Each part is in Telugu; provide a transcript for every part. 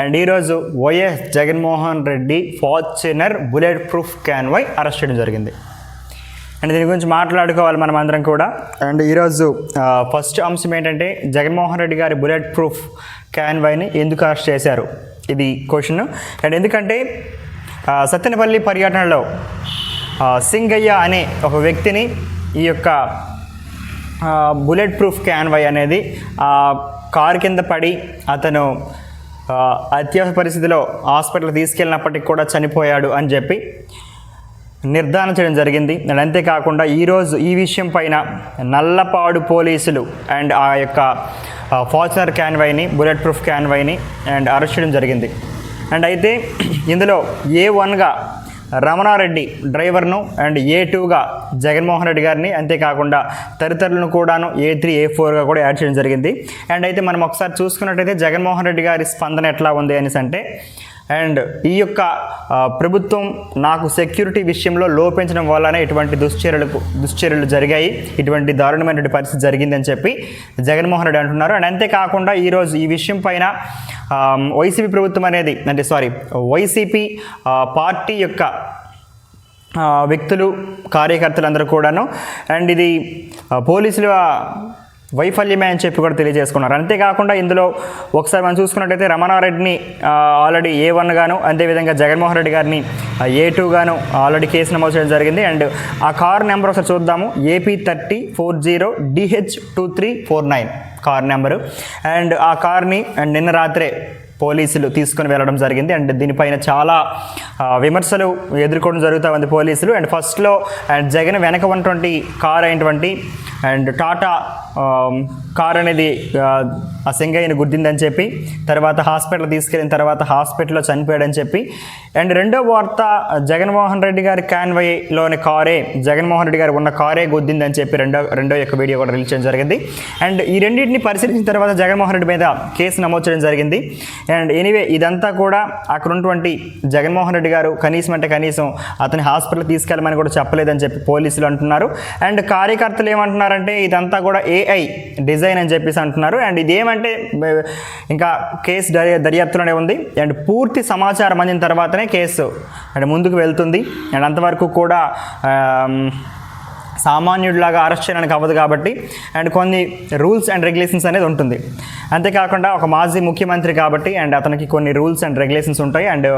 అండ్ ఈరోజు YS Jaganmohan Reddy Fortuner bullet proof convoy arrest చేయడం జరిగింది. అండ్ దీని గురించి మాట్లాడుకోవాలి మనం అందరం కూడా. అండ్ ఈరోజు ఫస్ట్ అంశం ఏంటంటే జగన్మోహన్ రెడ్డి గారి బుల్లెట్ ప్రూఫ్ క్యాన్వైని ఎందుకు అరెస్ట్ చేశారు? ఇది క్వశ్చన్. అండ్ ఎందుకంటే సత్యనపల్లి పర్యటనలో సింగయ్య అనే ఒక వ్యక్తిని ఈ యొక్క బుల్లెట్ ప్రూఫ్ క్యాన్వై అనేది కారు కింద పడి అతను అత్యవసర పరిస్థితిలో హాస్పిటల్ తీసుకెళ్ళినప్పటికి కూడా చనిపోయాడు అని చెప్పి నిర్ధారణ చేయడం జరిగింది. అండ్ అంతేకాకుండా ఈరోజు ఈ విషయం పైన నల్లపాడు పోలీసులు అండ్ ఆ యొక్క ఫార్చునర్ క్యాన్వైని బుల్లెట్ ప్రూఫ్ క్యాన్వైని అండ్ అరెస్ట్ చేయడం జరిగింది. అండ్ అయితే ఇందులో ఏ వన్గా రమణారెడ్డి డ్రైవర్ను అండ్ ఏ టూగా జగన్మోహన్ రెడ్డి గారిని అంతేకాకుండా తదితరులను కూడాను ఏ త్రీ ఏ ఫోర్గా కూడా యాడ్ చేయడం జరిగింది. అండ్ అయితే మనం ఒకసారి చూసుకున్నట్టయితే జగన్మోహన్ రెడ్డి గారి స్పందన ఎట్లా ఉంది అనేసి అంటే అండ్ ఈ యొక్క ప్రభుత్వం నాకు సెక్యూరిటీ విషయంలో లోపించడం వల్లనే ఇటువంటి దుశ్చర్యలకు దుశ్చర్యలు జరిగాయి. ఇటువంటి దారుణమైనటువంటి పరిస్థితి జరిగిందని చెప్పి జగన్మోహన్ రెడ్డి అంటున్నారు. అండ్ అంతేకాకుండా ఈరోజు ఈ విషయం పైన వైసీపీ ప్రభుత్వం అనేది అంటే సారీ వైసీపీ పార్టీ యొక్క వ్యక్తులు వ్యక్తులు కార్యకర్తలందరూ కూడాను అండ్ ఇది పోలీసుల వైఫల్యమే అని చెప్పి కూడా తెలియజేసుకున్నారు. అంతేకాకుండా ఇందులో ఒకసారి మనం చూసుకున్నట్టయితే రమణారెడ్డిని ఆల్రెడీ ఏ వన్ గాను అదేవిధంగా జగన్మోహన్ రెడ్డి గారిని ఏ టూ గాను ఆల్రెడీ కేసు నమోదు చేయడం జరిగింది. అండ్ ఆ కార్ నెంబర్ ఒకసారి చూద్దాము. AP thirty four zero DH two three four nine car number. And ఆ కార్ని అండ్ నిన్న రాత్రే పోలీసులు తీసుకొని వెళ్ళడం జరిగింది. అండ్ దీనిపైన చాలా విమర్శలు ఎదుర్కోవడం జరుగుతూ ఉంది పోలీసులు. అండ్ ఫస్ట్లో అండ్ జగన్ వెనక ఉన్నటువంటి కార్ అయినటువంటి అండ్ టాటా కార్ అనేది ఆ, సింగయ్యను గుర్తిందని చెప్పి తర్వాత హాస్పిటల్ తీసుకెళ్ళిన తర్వాత హాస్పిటల్లో చనిపోయాడని చెప్పి. అండ్ రెండో వార్త జగన్మోహన్ రెడ్డి గారి క్యాన్వైలోని కారే జగన్మోహన్ రెడ్డి గారు ఉన్న కారే గుద్దిందని చెప్పి రెండో రెండో యొక్క వీడియో కూడా రిలీజ్ చేయడం జరిగింది. అండ్ ఈ రెండింటిని పరిశీలించిన తర్వాత జగన్మోహన్ రెడ్డి మీద కేసు నమోదు చేయడం జరిగింది. అండ్ ఎనీవే ఇదంతా కూడా అక్కడ ఉన్నటువంటి జగన్మోహన్ రెడ్డి గారు కనీసం అంటే కనీసం అతని హాస్పిటల్ తీసుకెళ్ళమని కూడా చెప్పలేదని చెప్పి పోలీసులు అంటున్నారు. అండ్ కార్యకర్తలు ఏమంటున్నారు ఏమంటున్నారంటే ఇదంతా కూడా ఏఐ డిజైన్ అని చెప్పేసి అంటున్నారు. అండ్ ఇది ఏమంటే ఇంకా కేసు దర్యా దర్యాప్తులోనే ఉంది. అండ్ పూర్తి సమాచారం అందిన తర్వాతనే కేసు అండ్ ముందుకు వెళ్తుంది. అండ్ అంతవరకు కూడా సామాన్యుడిలాగా అరెస్ట్ చేయడానికి అవ్వదు కాబట్టి అండ్ కొన్ని రూల్స్ అండ్ రెగ్యులేషన్స్ అనేది ఉంటుంది. అంతేకాకుండా ఒక మాజీ ముఖ్యమంత్రి కాబట్టి అండ్ అతనికి కొన్ని రూల్స్ అండ్ రెగ్యులేషన్స్ ఉంటాయి. అండ్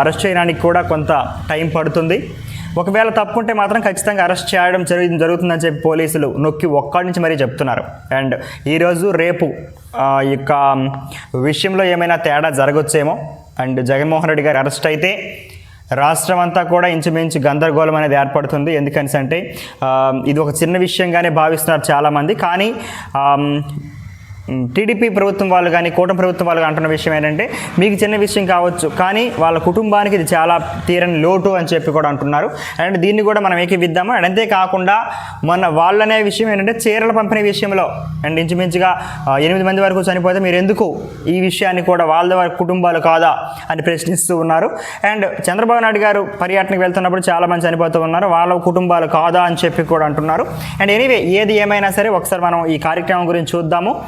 అరెస్ట్ చేయడానికి కూడా కొంత టైం పడుతుంది. ఒకవేళ తప్పుకుంటే మాత్రం ఖచ్చితంగా అరెస్ట్ చేయడం జరుగు జరుగుతుందని చెప్పి పోలీసులు నొక్కి ఒక్కడి నుంచి మరీ చెప్తున్నారు. అండ్ ఈరోజు రేపు ఇక ఈ యొక్క విషయంలో ఏమైనా తేడా జరగొచ్చేమో? అండ్ జగన్మోహన్ రెడ్డి గారు అరెస్ట్ అయితే రాష్ట్రం అంతా కూడా ఇంచుమించు గందరగోళం అనేది ఏర్పడుతుంది. ఎందుకని అంటే ఇది ఒక చిన్న విషయంగానే భావిస్తున్నారు చాలామంది. కానీ టీడీపీ ప్రభుత్వం వాళ్ళు కానీ కూటమి ప్రభుత్వం వాళ్ళు అంటున్న విషయం ఏంటంటే మీకు చిన్న విషయం కావచ్చు కానీ వాళ్ళ కుటుంబానికి ఇది చాలా తీరని లోటు అని చెప్పి కూడా అంటున్నారు. అండ్ దీన్ని కూడా మనం ఏకీవిద్దాము. అండ్ అంతేకాకుండా మన వాళ్ళనే విషయం ఏంటంటే చీరల పంపిణీ విషయంలో అండ్ ఇంచుమించుగా ఎనిమిది మంది వరకు చనిపోతే మీరు ఎందుకు ఈ విషయాన్ని కూడా వాళ్ళ వారి కుటుంబాలు కాదా అని ప్రశ్నిస్తూ ఉన్నారు. అండ్ చంద్రబాబు నాయుడు గారు పర్యటనకు వెళ్తున్నప్పుడు చాలా మంది చనిపోతూ ఉన్నారు. వాళ్ళ కుటుంబాలు కాదా అని చెప్పి కూడా అంటున్నారు. అండ్ ఎనీవే ఏది ఏమైనా సరే ఒకసారి మనం ఈ కార్యక్రమం గురించి చూద్దాము.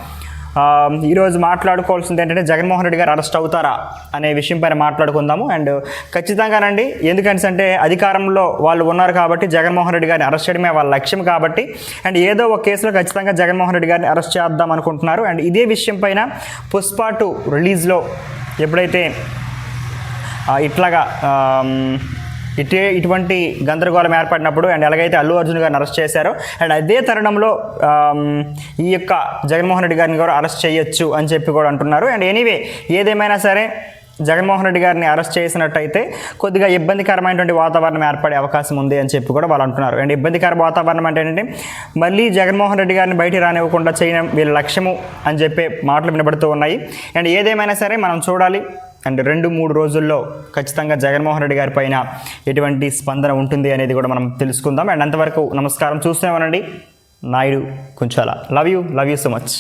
ఈరోజు మాట్లాడుకోవాల్సింది ఏంటంటే జగన్మోహన్ రెడ్డి గారు అరెస్ట్ అవుతారా అనే విషయం పైన మాట్లాడుకుందాము. అండ్ ఖచ్చితంగానండి ఎందుకంటే అంటే అధికారంలో వాళ్ళు ఉన్నారు కాబట్టి జగన్మోహన్ రెడ్డి గారిని అరెస్ట్ చేయడమే వాళ్ళ లక్ష్యం కాబట్టి. అండ్ ఏదో ఒక కేసులో ఖచ్చితంగా జగన్మోహన్ రెడ్డి గారిని అరెస్ట్ చేద్దాం అనుకుంటున్నారు. అండ్ ఇదే విషయం పైన పుష్ప టూ రిలీజ్లో ఎప్పుడైతే ఇట్లాగా ఇటే ఇటువంటి గందరగోళం ఏర్పడినప్పుడు అండ్ ఎలాగైతే అల్లు అర్జున్ గారిని అరెస్ట్ చేశారో అండ్ అదే తరుణంలో ఈ యొక్క జగన్మోహన్ రెడ్డి గారిని కూడా అరెస్ట్ చేయొచ్చు అని చెప్పి కూడా అంటున్నారు. అండ్ ఎనీవే ఏదేమైనా సరే జగన్మోహన్ రెడ్డి గారిని అరెస్ట్ చేసినట్టయితే కొద్దిగా ఇబ్బందికరమైనటువంటి వాతావరణం ఏర్పడే అవకాశం ఉంది అని చెప్పి కూడా వాళ్ళు అంటున్నారు. అండ్ ఇబ్బందికర వాతావరణం అంటే ఏంటంటే మళ్ళీ జగన్మోహన్ రెడ్డి గారిని బయటికి రానివ్వకుండా చేయడం వీళ్ళ లక్ష్యము అని చెప్పే మాటలు వినబడుతూ ఉన్నాయి. అండ్ ఏదేమైనా సరే మనం చూడాలి అండ్ రెండు మూడు రోజుల్లో ఖచ్చితంగా జగన్మోహన్ రెడ్డి గారి పైన ఎటువంటి స్పందన ఉంటుంది అనేది కూడా మనం తెలుసుకుందాం. అండ్ అంతవరకు నమస్కారం చూస్తూనే ఉండండి Naidu Kunchala. Love you. Love you so much.